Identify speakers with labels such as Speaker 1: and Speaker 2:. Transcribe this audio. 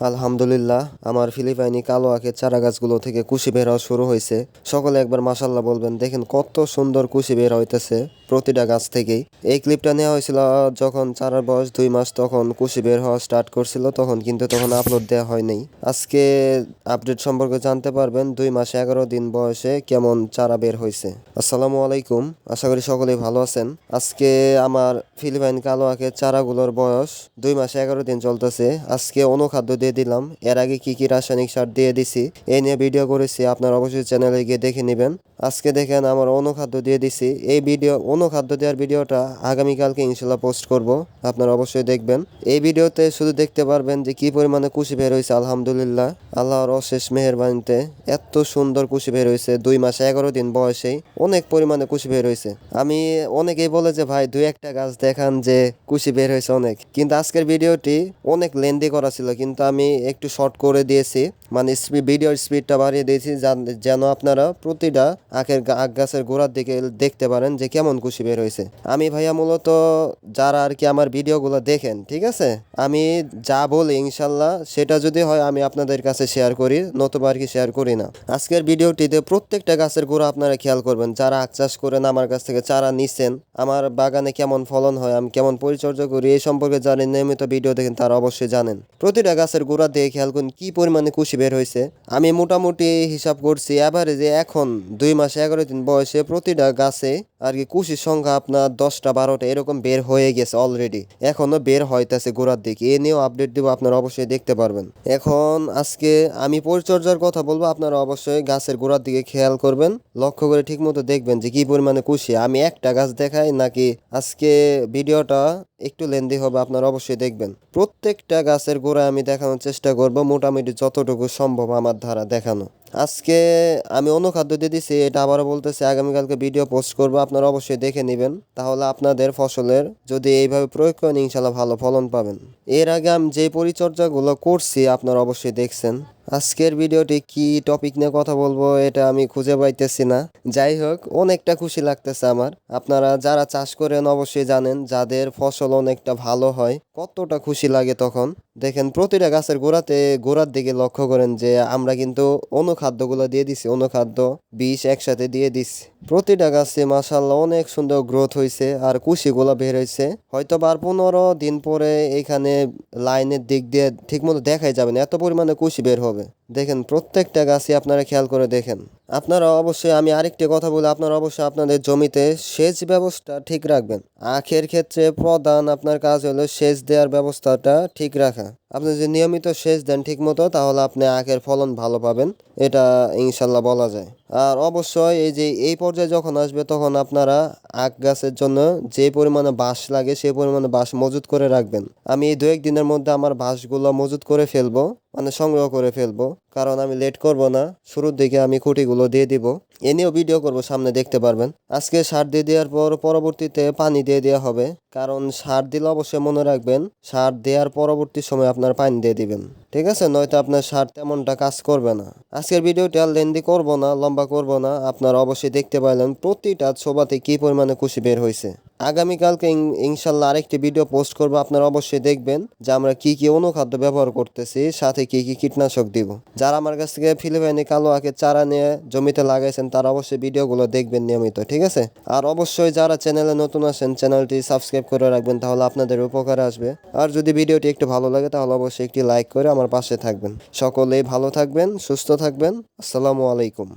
Speaker 1: আলহামদুলিল্লাহ, আমার ফিলিপাইনি কালো আখের চারা গাছগুলো থেকে কুশি বের হওয়া শুরু হয়েছে। সকলে একবার মাসাল্লাহ বলবেন, দেখেন কত সুন্দর কুশি বের হইতেছে। প্রতিটা গাছ থেকেই। এই ক্লিপটা নেওয়া হয়েছিল যখন চারার বয়স দুই মাস তখন কুশি বের হওয়া স্টার্ট করছিল, তখন কিন্তু তখন আপলোড দেওয়া হয়নি। আজকে আপডেট সম্পর্কে জানতে পারবেন দুই মাস এগারো দিন বয়সে কেমন চারা বের হয়েছে। আসসালামু আলাইকুম, আশা করি সকলেই ভালো আছেন। আজকে আমার ফিলিপাইন কালো আখের চারাগুলোর বয়স দুই মাস এগারো দিন চলতেছে। আজকে অনুখাদ্য দিয়ে দিলাম। এর আগে কি কি রাসায়নিক সার দিয়ে দিছি এই নিয়ে ভিডিও করেছি, আপনার অবশ্যই চ্যানেলে গিয়ে দেখে নেবেন। আজকে দেখেন আমার অনুখাদ্য দিয়ে দিছি। এই ভিডিও অনুখাদ্য দেওয়ার ভিডিওটা আগামীকালকে ইনশাল্লাহ পোস্ট করব। আপনারা অবশ্যই দেখবেন। এই ভিডিওতে শুধু দেখতে পারবেন যে কি পরিমাণে কুশি বের হয়েছে, আলহামদুলিল্লাহ। আল্লাহর অশেষ মেহেরবানিতে এত সুন্দর কুশি বের হয়েছে, দুই মাস এগারো দিন বয়সেই অনেক পরিমাণে কুশি বের হয়েছে। আমি অনেকেই বলে যে, ভাই, দুই একটা গাছ দেখান যে কুশি বের হয়েছে অনেক। কিন্তু আজকের ভিডিওটি অনেক লেন্দি করা ছিল, কিন্তু আমি একটু শর্ট করে দিয়েছি। মানে ভিডিওর স্পিডটা বাড়িয়ে দিয়েছি, যেন আপনারা প্রতিটা আখের আখ গাছের গোড়ার দিকে দেখতে পারেন যে কেমন কুশি বের হয়েছে। আমি ভাইয়া মূলত যারা আর কি আমার ভিডিওগুলো দেখেন, ঠিক আছে? আমি যা বলি ইনশাল্লাহ, সেটা যদি হয় আমি আপনাদের কাছে শেয়ার করি, নতুবা আর কি শেয়ার করি না। আজকের ভিডিওটিতে প্রত্যেকটা গাছের গোড়া আপনারা খেয়াল করবেন, যারা আখ চাষ করেন, আমার কাছ থেকে চারা নিচ্ছেন আমার বাগানে কেমন ফলন হয়, আমি কেমন পরিচর্যা করি, এই সম্পর্কে যারা নিয়মিত ভিডিও দেখেন, তারা অবশ্যই জানেন। প্রতিটা গাছের গোড়া দিয়ে খেয়াল করুন, কি পরিমাণে কুশি বের হয়েছে। আমি মোটামুটি হিসাব করছি অ্যাভারেজে এখন দুই মাস এগারো দিন বয়সে প্রতিটা গাছে আর কি, কুশির সংখ্যা আপনার দশটা, বারোটা, এরকম বের হয়ে গেছে অলরেডি এখনও বের হইতেছে গোড়ার দিকে। এ নিয়েও আপডেট দেবো, আপনারা অবশ্যই দেখতে পারবেন। এখন আজকে আমি পরিচর্যার কথা বলব, আপনারা অবশ্যই গাছের গোড়ার দিকে খেয়াল করবেন। লক্ষ্য করে ঠিকমতো দেখবেন যে কি পরিমাণে কুশি। আমি একটা গাছ দেখাই নাকি আজকে ভিডিওটা একটু লেন্দি হবে, আপনারা অবশ্যই দেখবেন। প্রত্যেকটা গাছের গোড়া আমি দেখানোর চেষ্টা করব, মোটামুটি যতটুকু সম্ভব আমার ধারা দেখানো। আজকে আমি অনুখাদ্য দিয়ে দিছি, এটা আবারও বলতেছি, আগামীকালকে ভিডিও পোস্ট করব, আপনারা অবশ্যই দেখে নেবেন। তাহলে আপনাদের ফসলের যদি এইভাবে প্রয়োগ করেন ইনশাল্লাহ ভালো ফলন পাবেন। এর আগে আমি যে পরিচর্যাগুলো করছি, আপনারা অবশ্যই দেখছেন। আজকের ভিডিওটি কি টপিক নিয়ে কথা বলব এটা আমি খুঁজে পাইতেছি না। যাই হোক, অনেকটা খুশি লাগতেছে আমার। আপনারা যারা চাষ করেন অবশ্যই জানেন যাদের ফসল অনেকটা ভালো হয়, কতটা খুশি লাগে তখন। দেখেন, প্রতিটা গাছের গোড়াতে, গোড়ার দিকে লক্ষ্য করেন যে আমরা কিন্তু অনুখাদ্যগুলো দিয়ে দিছি, অনুখাদ্য বিষ একসাথে দিয়ে দিছি। প্রতিটা গাছে মাসাল্লাহ অনেক সুন্দর গ্রোথ হয়েছে আর কুশিগুলো বের হয়েছে হয়তো বার পনেরো দিন পরে এখানে লাইনের দিক দিয়ে ঠিকমতো দেখাই যাবে না, এত পরিমাণে কুশি বের হবে। হবে? দেখেন, প্রত্যেকটা গাছই আপনারা খেয়াল করে দেখেন। আপনারা অবশ্যই, আমি আরেকটি কথা বলি, আপনারা অবশ্যই আপনাদের জমিতে সেচ ব্যবস্থা ঠিক রাখবেন। আখের ক্ষেত্রে প্রধান আপনার কাজ হলো সেচ দেওয়ার ব্যবস্থাটা ঠিক রাখা। আপনি যদি নিয়মিত সেচ দেন ঠিক মতো তাহলে আপনি আখের ফলন ভালো পাবেন। এটা ইনশাল্লাহ বলা যায়। আর অবশ্যই এই যে, এই পর্যায়ে যখন আসবে, তখন আপনারা আখ গাছের জন্য যে পরিমাণে বাঁশ লাগে সেই পরিমাণে বাঁশ মজুত করে রাখবেন। আমি এই দু এক দিনের মধ্যে আমার বাঁশগুলো মজুত করে ফেলব মানে সংগ্রহ করে ফেলব। কারণ আমি লেট করব না। শুরুর দিকে আমি খুঁটিগুলো দিয়ে দিব। এ নিয়েও ভিডিও করব, সামনে দেখতে পারবেন। আজকে সার দিয়ে দেওয়ার পর পরবর্তীতে পানি দিয়ে দেওয়া হবে। কারণ সার দিলে অবশ্যই মনে রাখবেন, সার দেওয়ার পরবর্তী সময় আপনার পানি দিয়ে দিবেন। ঠিক আছে? নয়তো আপনার সার তেমনটা কাজ করবে না। আজকের ভিডিওটি আর লেন্দি করব না, লম্বা করব না। আপনারা অবশ্যই দেখতে পাইলেন প্রতিটা ছোবাতে কি পরিমাণে খুশি বের হয়েছে আগামীকালকে ইনশাল্লাহ আরেকটি ভিডিও পোস্ট করব, আপনারা অবশ্যই দেখবেন যে আমরা কি কি অনুখাদ্য ব্যবহার করতেছি, সাথে কি কি কীটনাশক দিব। যারা আমার কাছ থেকে ফিলিপাইনি কালো আখের চারা নিয়ে জমিতে লাগাইছেন, তারা অবশ্যই ভিডিওগুলো দেখবেন নিয়মিত, ঠিক আছে? আর অবশ্যই যারা চ্যানেলে নতুন আসেন, চ্যানেলটি সাবস্ক্রাইব করে রাখবেন, তাহলে আপনাদের উপকারে আসবে। আর যদি ভিডিওটি একটু ভালো লাগে, তাহলে অবশ্যই একটি লাইক করে আমার পাশে থাকবেন। সকলেই ভালো থাকবেন, সুস্থ থাকবেন। আসসালামু আলাইকুম।